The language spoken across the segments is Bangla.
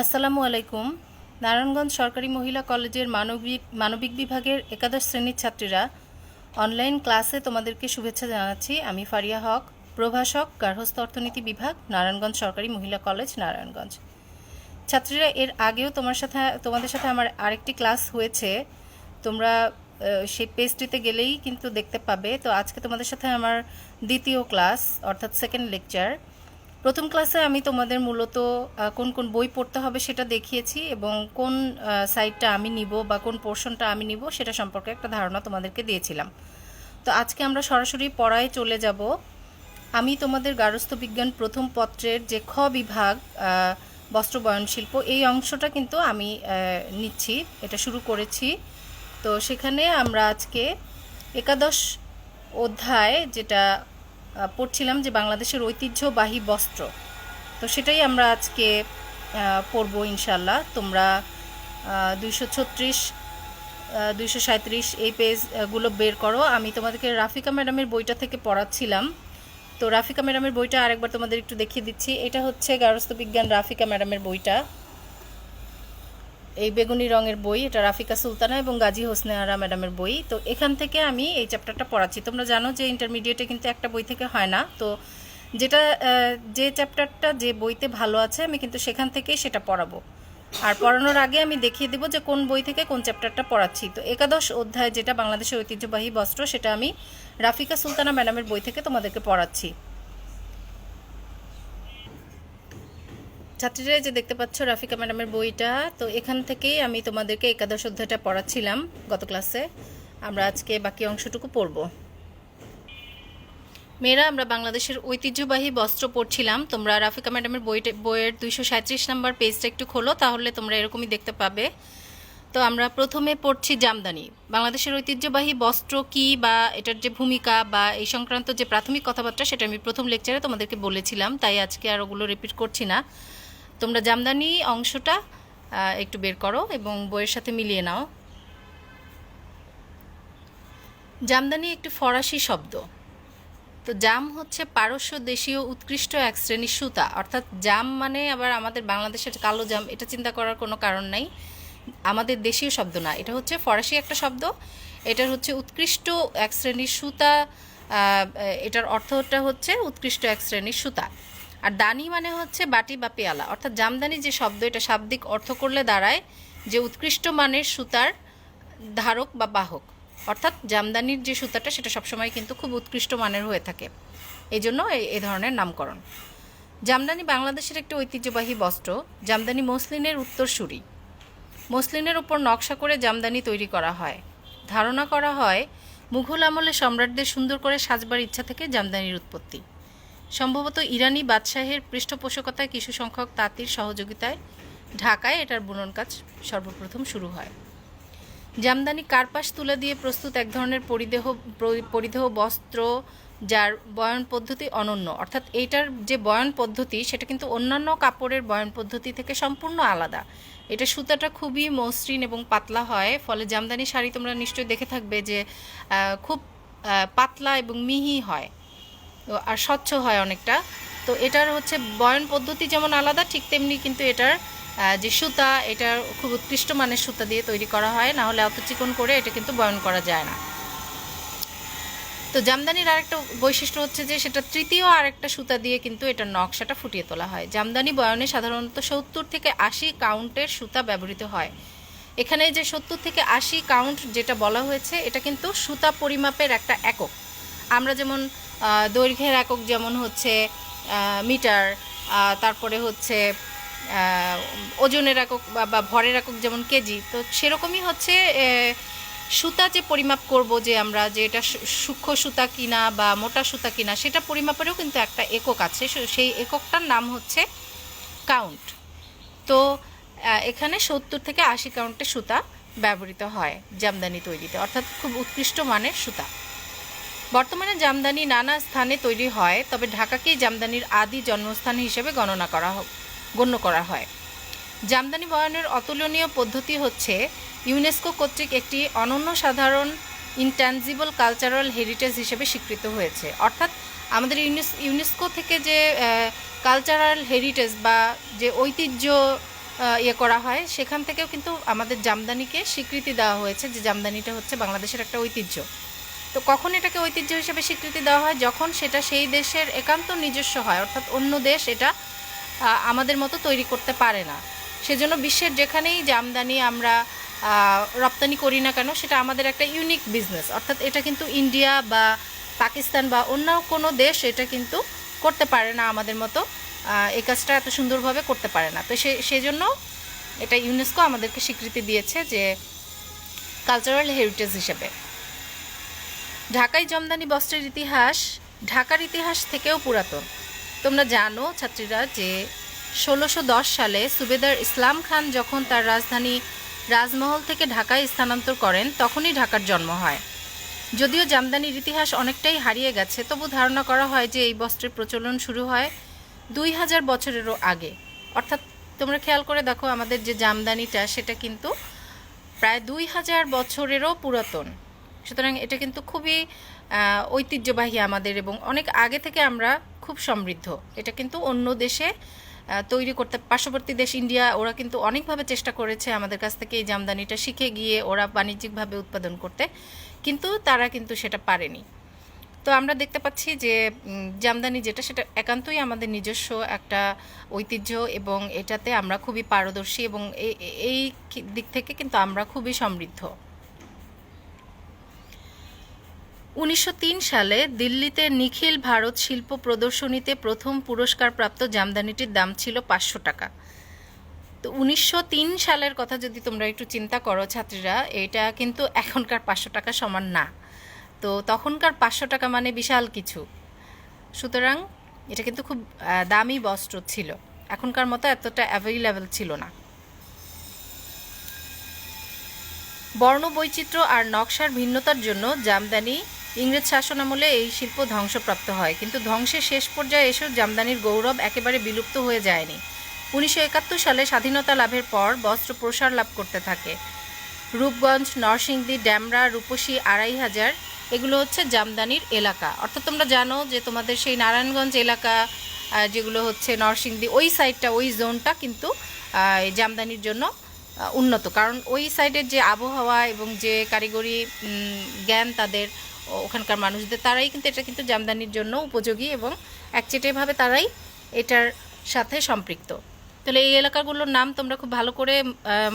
আসসালামু আলাইকুম। নারায়ণগঞ্জ সরকারি মহিলা কলেজের মানবিক মানবিক বিভাগের একাদশ শ্রেণির ছাত্রীরা অনলাইন ক্লাসে তোমাদেরকে শুভেচ্ছা জানাচ্ছি। আমি ফারিয়া হক, প্রভাষক, গার্হস্থ্য অর্থনীতি বিভাগ, নারায়ণগঞ্জ সরকারি মহিলা কলেজ, নারায়ণগঞ্জ। ছাত্রীরা, এর আগেও তোমার সাথে, তোমাদের সাথে আমার আরেকটি ক্লাস হয়েছে। তোমরা সেই পেজটিতে গেলেই কিন্তু দেখতে পাবে। তো আজকে তোমাদের সাথে আমার দ্বিতীয় ক্লাস, অর্থাৎ সেকেন্ড লেকচার প্রথম ক্লাসে আমি তোমাদের মূলত কোন কোন বই পড়তে হবে সেটা দেখিয়েছি এবং কোন সাইডটা আমি নিব বা কোন পোর্শনটা আমি নিব সেটা সম্পর্কে একটা ধারণা তোমাদেরকে দিয়েছিলাম। তো আজকে আমরা সরাসরি পড়ায় চলে যাব। আমি তোমাদের গার্হস্থ্য বিজ্ঞান প্রথম পত্রের যে খ বিভাগ বস্ত্র বয়ন শিল্প, এই অংশটা কিন্তু আমি নিচ্ছি, এটা শুরু করেছি। তো সেখানে আমরা আজকে একাদশ অধ্যায়, যেটা পড়ছিলাম যে বাংলাদেশের ঐতিহ্যবাহী বস্ত্র। তো সেটাই আমরা আজকে পড়ব ইনশাল্লাহ তোমরা দুইশো ছত্রিশ দুইশো সাঁত্রিশ এই পেজগুলো বের করো। আমি তোমাদেরকে রাফিকা ম্যাডামের বইটা থেকে পড়াচ্ছিলাম। তো রাফিকা ম্যাডামের বইটা আরেকবার তোমাদের একটু দেখিয়ে দিচ্ছি। এটা হচ্ছে গার্হস্থ্য বিজ্ঞান রাফিকা ম্যাডামের বইটা। এই বেগুনি রঙের বই, এটা রাফিকা সুলতানা এবং গাজী হোসনে আরা ম্যাডামের বই। তো এখান থেকে আমি এই চ্যাপ্টারটা পড়াচ্ছি। তোমরা জানো যে ইন্টারমিডিয়েটে কিন্তু একটা বই থেকে হয় না। তো যেটা যে চ্যাপ্টারটা যে বইতে ভালো আছে, আমি কিন্তু সেখান থেকেই সেটা পড়াবো। আর পড়ানোর আগে আমি দেখিয়ে দেবো যে কোন বই থেকে কোন চ্যাপ্টারটা পড়াচ্ছি। তো একাদশ অধ্যায় যেটা বাংলাদেশের ঐতিহ্যবাহী বস্ত্র, সেটা আমি রাফিকা সুলতানা ম্যাডামের বই থেকে তোমাদেরকে পড়াচ্ছি। ছাত্রীরা যে দেখতে পাচ্ছ রাফিকা ম্যাডামের বইটা, তো এখান থেকেই আমি তোমাদেরকে একাদশ অধ্যায়টা পড়াচ্ছিলাম গত ক্লাসে। আমরা আজকে বাকি অংশটুকু পড়ব। মেয়েরা, আমরা বাংলাদেশের ঐতিহ্যবাহী বস্ত্র পড়ছিলাম তোমরা রাফিকা ম্যাডামের বইটা, বইয়ের দুইশো সাঁত্রিশ নাম্বার পেজটা একটু খোলো, তাহলে তোমরা এরকমই দেখতে পাবে। তো আমরা প্রথমে পড়ছি জামদানি। বাংলাদেশের ঐতিহ্যবাহী বস্ত্র কি বা এটার যে ভূমিকা বা এই সংক্রান্ত যে প্রাথমিক কথাবার্তা, সেটা আমি প্রথম লেকচারে তোমাদেরকে বলেছিলাম, তাই আজকে আর ওগুলো রিপিট করছি না। তোমরা জামদানি অংশটা একটু বের করো এবং বইয়ের সাথে মিলিয়ে নাও। জামদানি একটি ফরাসি শব্দ। তো জাম হচ্ছে পারস্য দেশীয় উৎকৃষ্ট এক শ্রেণির সুতা। অর্থাৎ জাম মানে আবার আমাদের বাংলাদেশের কালো জাম, এটা চিন্তা করার কোনো কারণ নাই। আমাদের দেশীয় শব্দ না, এটা হচ্ছে ফরাসি একটা শব্দ। এটার হচ্ছে উৎকৃষ্ট এক শ্রেণির সুতা এটার অর্থটা হচ্ছে উৎকৃষ্ট এক শ্রেণির সুতা। আর দানি মানে হচ্ছে বাটি বা পেয়ালা। অর্থাৎ জামদানি যে শব্দ, এটা শাব্দিক অর্থ করলে দাঁড়ায় যে উৎকৃষ্ট মানের সুতার ধারক বা বাহক। অর্থাৎ জামদানির যে সুতাটা, সেটা সবসময় কিন্তু খুব উৎকৃষ্ট মানের হয়ে থাকে। এই জন্য এই ধরনের নামকরণ। জামদানি বাংলাদেশের একটি ঐতিহ্যবাহী বস্ত্র। জামদানি মসলিনের উত্তরসূরি। মসলিনের উপর নকশা করে জামদানি তৈরি করা হয়। ধারণা করা হয়, মুঘল আমলে সম্রাটদের সুন্দর করে সাজবার ইচ্ছা থেকে জামদানির উৎপত্তি। সম্ভবত ইরানি বাদশাহের পৃষ্ঠপোষকতায় কিছু সংখ্যক তাঁতির সহযোগিতায় ঢাকায় এটার বুনন কাজ সর্বপ্রথম শুরু হয়। জামদানি কার্পাস তুলা দিয়ে প্রস্তুত এক ধরনের পরিদেহ, পরি- পরিধেয় বস্ত্র যার বয়ন পদ্ধতি অনন্য। অর্থাৎ এইটার যে বয়ন পদ্ধতি, সেটা কিন্তু অন্যান্য কাপড়ের বয়ন পদ্ধতি থেকে সম্পূর্ণ আলাদা। এটা সুতাটা খুবই মসৃণ এবং পাতলা হয়, ফলে জামদানি শাড়ি তোমরা নিশ্চয়ই দেখে থাকবে যে খুব পাতলা এবং মিহি হয়। তো আর স্বচ্ছ হয় অনেকটা। তো এটার হচ্ছে বয়ন পদ্ধতি যেমন আলাদা, ঠিক তেমনি কিন্তু এটার যে সুতা, এটার খুব উৎকৃষ্ট মানের সুতা দিয়ে তৈরি করা হয়, না হলে অত চিকন করে এটা কিন্তু বয়ন করা যায় না। তো জামদানির আরেকটা বৈশিষ্ট্য হচ্ছে যে, সেটা তৃতীয় আরেকটা সুতা দিয়ে কিন্তু এটার নকশাটা ফুটিয়ে তোলা হয়। জামদানি বয়নে সাধারণত সত্তর থেকে আশি কাউন্টের সুতা ব্যবহৃত হয়। এখানে যে সত্তর থেকে আশি কাউন্ট যেটা বলা হয়েছে, এটা কিন্তু সুতা পরিমাপের একটা একক। আমরা যেমন দৈর্ঘ্যের একক যেমন হচ্ছে মিটার তারপরে হচ্ছে ওজনের একক বা- ভরের একক যেমন কেজি, তো সেরকমই হচ্ছে সুতা যে পরিমাপ করব যে আমরা, যে এটা সূক্ষ্ম সুতা কিনা বা মোটা সুতা কিনা, সেটা পরিমাপেরও কিন্তু একটা একক আছে। সেই এককটার নাম হচ্ছে কাউন্ট। তো এখানে সত্তর থেকে আশি কাউন্টের সুতা ব্যবহৃত হয়, জামদানি তৈরিতে। অর্থাৎ খুব উৎকৃষ্ট মানের সুতা। বর্তমানে জামদানি নানা স্থানে তৈরি হয়, তবে ঢাকাকেই জামদানির আদি জন্মস্থান হিসেবে গণনা করা গণ্য করা হয়। জামদানি বয়নের অতুলনীয় পদ্ধতি হচ্ছে, ইউনেস্কো কর্তৃক একটি অনন্য সাধারণ ইনট্যানজিবল কালচারাল হেরিটেজ হিসেবে স্বীকৃত হয়েছে। অর্থাৎ আমাদের ইউনেস ইউনেস্কো থেকে যে কালচারাল হেরিটেজ বা যে ঐতিহ্য ইয়ে করা হয়, সেখান থেকেও কিন্তু আমাদের জামদানিকে স্বীকৃতি দেওয়া হয়েছে যে জামদানিটা হচ্ছে বাংলাদেশের একটা ঐতিহ্য। তো কখন এটাকে ঐতিহ্য হিসেবে স্বীকৃতি দেওয়া হয়? যখন সেটা সেই দেশের একান্ত নিজস্ব হয়, অর্থাৎ অন্য দেশ এটা আমাদের মতো তৈরি করতে পারে না। সেজন্য বিশ্বের যেখানেই জামদানি আমরা রপ্তানি করি না কেন, সেটা আমাদের একটা ইউনিক বিজনেস অর্থাৎ এটা কিন্তু ইন্ডিয়া বা পাকিস্তান বা অন্য কোনো দেশ এটা কিন্তু করতে পারে না আমাদের মতো এই কাজটা এত সুন্দরভাবে করতে পারে না। তো সে, সেজন্য এটা ইউনেস্কো আমাদেরকে স্বীকৃতি দিয়েছে যে কালচারাল হেরিটেজ হিসেবে। ঢাকাই জামদানি বস্ত্রের ইতিহাস ঢাকার ইতিহাস থেকেও পুরাতন। তোমরা জানো, ছাত্রীরা, যে ষোলোশো সালে সুবেদার ইসলাম খান যখন তার রাজধানী রাজমহল থেকে ঢাকায় স্থানান্তর করেন, তখনই ঢাকার জন্ম হয়। যদিও জামদানির ইতিহাস অনেকটাই হারিয়ে গেছে, তবু ধারণা করা হয় যে এই বস্ত্রের প্রচলন শুরু হয় দুই হাজার বছরেরও আগে। অর্থাৎ তোমরা খেয়াল করে দেখো, আমাদের যে জামদানিটা, সেটা কিন্তু প্রায় দুই হাজার বছরেরও পুরাতন। সুতরাং এটা কিন্তু খুবই ঐতিহ্যবাহী আমাদের এবং অনেক আগে থেকে আমরা খুব সমৃদ্ধ। এটা কিন্তু অন্য দেশে তৈরি করতে, পার্শ্ববর্তী দেশ ইন্ডিয়া, ওরা কিন্তু অনেকভাবে চেষ্টা করেছে আমাদের কাছ থেকে এই জামদানিটা শিখে গিয়ে ওরা বাণিজ্যিকভাবে উৎপাদন করতে, কিন্তু তারা কিন্তু সেটা পারেনি। তো আমরা দেখতে পাচ্ছি যে জামদানি যেটা, সেটা একান্তই আমাদের নিজস্ব একটা ঐতিহ্য এবং এটাতে আমরা খুবই পারদর্শী এবং এই- দিক থেকে কিন্তু আমরা খুবই সমৃদ্ধ। উনিশশো তিন সালে দিল্লিতে নিখিল ভারত শিল্প প্রদর্শনীতে প্রথম পুরস্কারপ্রাপ্ত জামদানিটির দাম ছিল পাঁচশো টাকা। তো উনিশশো তিন সালের কথা যদি তোমরা একটু চিন্তা করো ছাত্রীরা, এটা কিন্তু এখনকার পাঁচশো টাকা সমান না। তো তখনকার পাঁচশো টাকা মানে বিশাল কিছু। সুতরাং এটা কিন্তু খুব দামি বস্ত্র ছিল। এখনকার মতো এতটা অ্যাভেলেবেল ছিল না। বর্ণ বৈচিত্র্য আর নকশার ভিন্নতার জন্য জামদানি ইংরেজ শাসনামলে এই শিল্প ধ্বংসপ্রাপ্ত হয়। কিন্তু ধ্বংসের শেষ পর্যায়ে এসেও জামদানির গৌরব একেবারে বিলুপ্ত হয়ে যায়নি। উনিশশো একাত্তর সালে স্বাধীনতা লাভের পর বস্ত্র প্রসার লাভ করতে থাকে। রূপগঞ্জ, নরসিংদী, ড্যামরা, রূপসী আড়াই হাজার, এগুলো হচ্ছে জামদানির এলাকা। অর্থাৎ তোমরা জানো যে তোমাদের সেই নারায়ণগঞ্জ এলাকা যেগুলো হচ্ছে নরসিংদী, ওই সাইডটা ওই জোনটা কিন্তু জামদানির জন্য উন্নত। কারণ ওই সাইডের যে আবহাওয়া এবং যে কারিগরি জ্ঞান তাদের ওখানকার মানুষদের, তারাই কিন্তু এটা কিন্তু জামদানির জন্য উপযোগী এবং একচেটেভাবে তারাই এটার সাথে সম্পৃক্ত। তাহলে এই এলাকাগুলোর নাম তোমরা খুব ভালো করে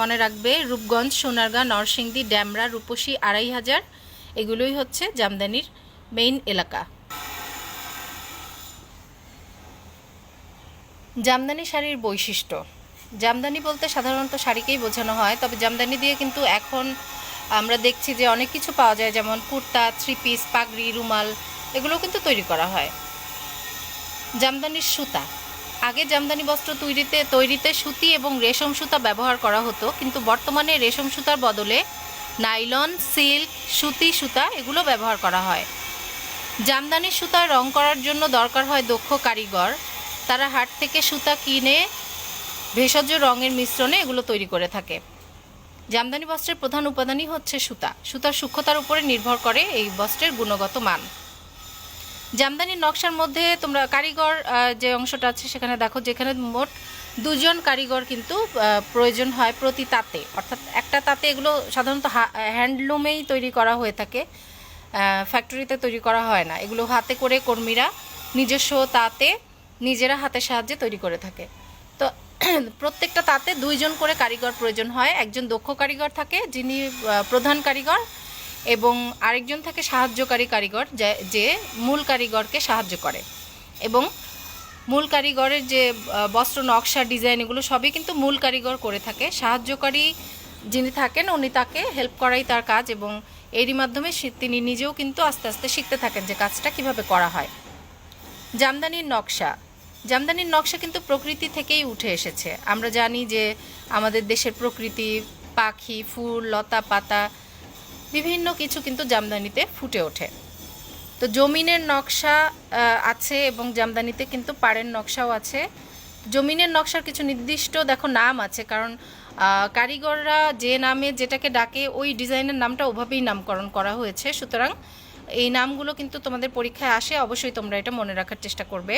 মনে রাখবে। রূপগঞ্জ, সোনারগাঁ, নরসিংদী, ড্যামরা, রূপসী, আড়াই হাজার, এগুলোই হচ্ছে জামদানির মেইন এলাকা। জামদানি শাড়ির বৈশিষ্ট্য। জামদানি বলতে সাধারণত শাড়িকেই বোঝানো হয়, তবে জামদানি দিয়ে কিন্তু এখন আমরা দেখছি যে অনেক কিছু পাওয়া যায়, যেমন কুর্তা থ্রি পিস পাগড়ি, রুমাল এগুলোও কিন্তু তৈরি করা হয়। জামদানির সুতা। আগে জামদানি বস্ত্র তৈরিতে তৈরিতে সুতি এবং রেশম সুতা ব্যবহার করা হতো, কিন্তু বর্তমানে রেশম সুতার বদলে নাইলন, সিল্ক, সুতি সুতা এগুলো ব্যবহার করা হয়। জামদানি সুতা রং করার জন্য দরকার হয় দক্ষ কারিগর। তারা হাট থেকে সুতা কিনে ভেষজ রঙের মিশ্রণে এগুলো তৈরি করে থাকে। জামদানি বস্ত্রের প্রধান উপাদানই হচ্ছে সুতা। সুতার সূক্ষ্মতার উপরে নির্ভর করে এই বস্ত্রের গুণগত মান। জামদানির নকশার মধ্যে তোমরা কারিগর যে অংশটা আছে সেখানে দেখো, যেখানে মোট দুজন কারিগর কিন্তু প্রয়োজন হয় প্রতি তাঁতে। অর্থাৎ একটা তাঁতে এগুলো সাধারণত হ্যান্ডলুমেই তৈরি করা হয়ে থাকে ফ্যাক্টরিতে তৈরি করা হয় না। এগুলো হাতে করে কর্মীরা নিজস্ব তাঁতে নিজেরা হাতের সাহায্যে তৈরি করে থাকে। প্রত্যেকটা তাতে দুইজন করে কারিগর প্রয়োজন হয়। একজন দক্ষ কারিগর থাকে, যিনি প্রধান কারিগর, এবং আরেকজন থাকে সাহায্যকারী কারিগর, যে- মূল কারিগরকে সাহায্য করে। এবং মূল কারিগরের যে বস্ত্র, নকশা, ডিজাইন, এগুলো সবই কিন্তু মূল কারিগর করে থাকে। সাহায্যকারী যিনি থাকেন, উনি তাকে হেল্প করাই তার কাজ, এবং এরই মাধ্যমে তিনি নিজেও কিন্তু আস্তে আস্তে শিখতে থাকেন যে কাজটা কীভাবে করা হয়। জামদানির নকশা জামদানির নকশা কিন্তু প্রকৃতি থেকেই উঠে এসেছে। আমরা জানি যে আমাদের দেশের প্রকৃতি, পাখি, ফুল, লতা, পাতা, বিভিন্ন কিছু কিন্তু জামদানিতে ফুটে ওঠে। তো জমিনের নকশা আছে এবং জামদানিতে কিন্তু পাড়ের নকশাও আছে। জমিনের নকশার কিছু নির্দিষ্ট দেখো নাম আছে, কারণ কারিগররা যে নামে যেটাকে ডাকে, ওই ডিজাইনের নামটা ওভাবেই নামকরণ করা হয়েছে। সুতরাং এই নামগুলো কিন্তু তোমাদের পরীক্ষায় আসে, অবশ্যই তোমরা এটা মনে রাখার চেষ্টা করবে।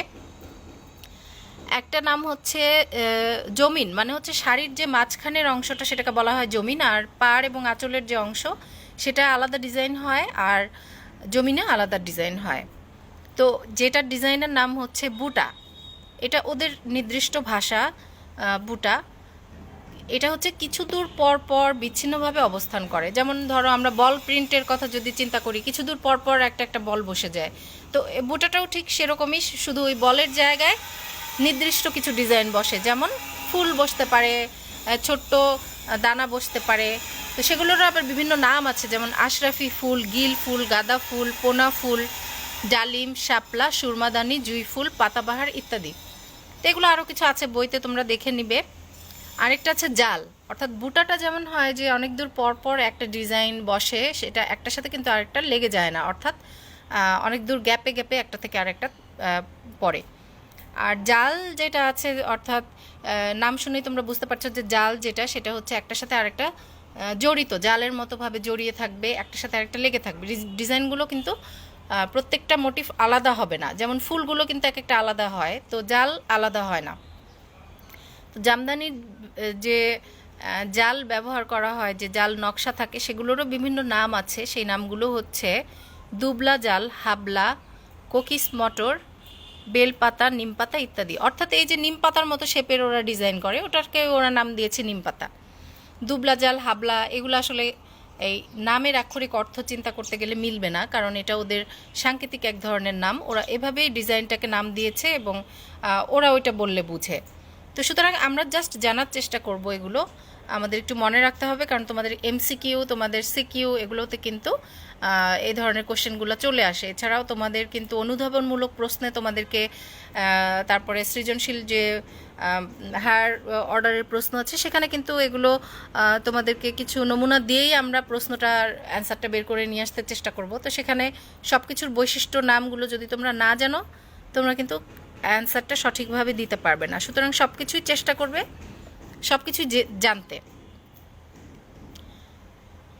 একটা নাম হচ্ছে জমিন মানে হচ্ছে শাড়ির যে মাঝখানের অংশটা সেটাকে বলা হয় জমিন, আর পাড় এবং আঁচলের যে অংশ সেটা আলাদা ডিজাইন হয় আর জমিনে আলাদা ডিজাইন হয়। তো যেটার ডিজাইনের নাম হচ্ছে বুটা। এটা ওদের নির্দিষ্ট ভাষা বুটা। এটা হচ্ছে কিছু দূর পর পর বিচ্ছিন্নভাবে অবস্থান করে। যেমন ধরো আমরা বল প্রিন্টের কথা যদি চিন্তা করি, কিছু দূর পর পর একটা একটা বল বসে যায়। তো বুটাটাও ঠিক সেরকমই, শুধু ওই বলের জায়গায় নির্দিষ্ট কিছু ডিজাইন বসে, যেমন ফুল বসতে পারে ছোট্ট দানা বসতে পারে। তো সেগুলোরও আবার বিভিন্ন নাম আছে, যেমন আশরাফি ফুল, গিল ফুল, গাঁদা ফুল, পোনা ফুল, ডালিম, শাপলা, সুরমাদানি, জুই ফুল, পাতাবাহার ইত্যাদি। তো এগুলো আরও কিছু আছে বইতে, তোমরা দেখে নিবে। আরেকটা আছে জাল। অর্থাৎ বুটাটা যেমন হয় যে অনেক দূর পর পর একটা ডিজাইন বসে, সেটা একটার সাথে কিন্তু আরেকটা লেগে যায় না। অর্থাৎ অনেক দূর গ্যাপে গ্যাপে একটা থেকে আরেকটা পড়ে। আর জাল যেটা আছে, অর্থাৎ নাম শুনেই তোমরা বুঝতে পারছ যে জাল যেটা, সেটা হচ্ছে একটার সাথে আরেকটা জড়িত। জালের মতোভাবে জড়িয়ে থাকবে, একটার সাথে আরেকটা লেগে থাকবে। ডিজাইনগুলো কিন্তু প্রত্যেকটা মোটিভ আলাদা হবে না। যেমন ফুলগুলো কিন্তু এক একটা আলাদা হয়, তো জাল আলাদা হয় না। তো জামদানির যে জাল ব্যবহার করা হয়, যে জাল নকশা থাকে, সেগুলোরও বিভিন্ন নাম আছে। সেই নামগুলো হচ্ছে দুবলা জাল, হাবলা, কোকিস মটর বেলপাতা নিমপাতা ইত্যাদি। অর্থাৎ এই যে নিম পাতার মতো শেপের ওরা ডিজাইন করে ওটাকে ওরা নাম দিয়েছে নিম পাতা। দুবলা জাল, হাবলা, এগুলো আসলে এই নামের আক্ষরিক অর্থ চিন্তা করতে গেলে মিলবে না, কারণ এটা ওদের সাংকেতিক এক ধরনের নাম। ওরা এভাবেই ডিজাইনটাকে নাম দিয়েছে এবং ওরা ওইটা বললে বুঝে। তো সুতরাং আমরা জাস্ট জানার চেষ্টা করব এগুলো। আমাদের একটু মনে রাখতে হবে, কারণ তোমাদের এমসিকিউ তোমাদের সিকিউ এগুলোতে কিন্তু এই ধরনের কোশ্চেনগুলো চলে আসে। এছাড়াও তোমাদের কিন্তু অনুধাবনমূলক প্রশ্নে তোমাদেরকে তারপরে সৃজনশীল যে হায়ার অর্ডারের প্রশ্ন আছে, সেখানে কিন্তু এগুলো তোমাদেরকে কিছু নমুনা দিয়েই আমরা প্রশ্নটার অ্যান্সারটা বের করে নিয়ে আসতে চেষ্টা করব। তো সেখানে সব কিছুর বৈশিষ্ট্য, নামগুলো যদি তোমরা না জানো, তোমরা কিন্তু অ্যান্সারটা সঠিকভাবে দিতে পারবে না। সুতরাং সব কিছুই চেষ্টা করবে সব কিছুই জানতে।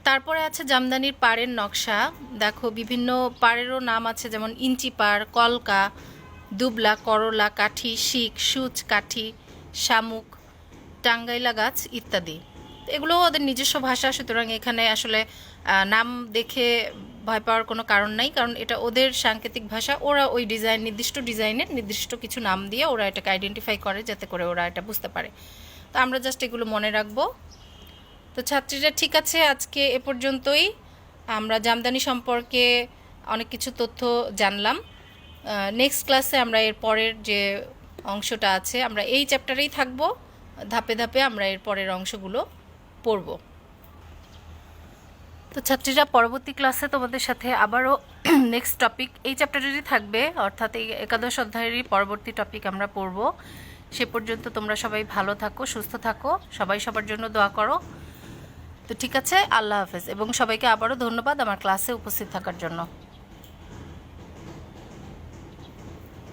তারপরে আছে জামদানির পাড়ের নকশা। দেখো, বিভিন্ন পাড়েরও নাম আছে, যেমন ইঞ্চি পাড়, কলকা, দুবলা, করলা, কাঠি শিক সুচ, কাঠি, শামুক, টাঙ্গাইলা গাছ ইত্যাদি। এগুলোও ওদের নিজস্ব ভাষা, সুতরাং এখানে আসলে নাম দেখে ভয় পাওয়ার কোনো কারণ নাই, কারণ এটা ওদের সাংকেতিক ভাষা। ওরা ওই ডিজাইন নির্দিষ্ট ডিজাইনের নির্দিষ্ট কিছু নাম দিয়ে ওরা এটাকে আইডেন্টিফাই করে যাতে করে ওরা এটা বুঝতে পারে। তো আমরা জাস্ট এগুলো মনে রাখব। তো ছাত্রীরা ঠিক আছে, আজকে এ পর্যন্তই। আমরা জামদানি সম্পর্কে অনেক কিছু তথ্য জানলাম। নেক্সট ক্লাসে আমরা এর পরের যে অংশটা আছে, আমরা এই চ্যাপ্টারেই থাকব। ধাপে ধাপে আমরা এর পরের অংশগুলো পড়ব। তো ছাত্রীরা পরবর্তী ক্লাসে তোমাদের সাথে আবারও নেক্সট টপিক এই চ্যাপ্টারেরই থাকবে। অর্থাৎ এই একাদশ অধ্যায়েরই পরবর্তী টপিক আমরা পড়ব। সে পর্যন্ত তোমরা সবাই ভালো থাকো, সুস্থ থাকো। সবাই সবার জন্য দোয়া করো। তো ঠিক আছে, আল্লাহ হাফেজ। এবং সবাইকে আবারও ধন্যবাদ আমার ক্লাসে উপস্থিত থাকার জন্য।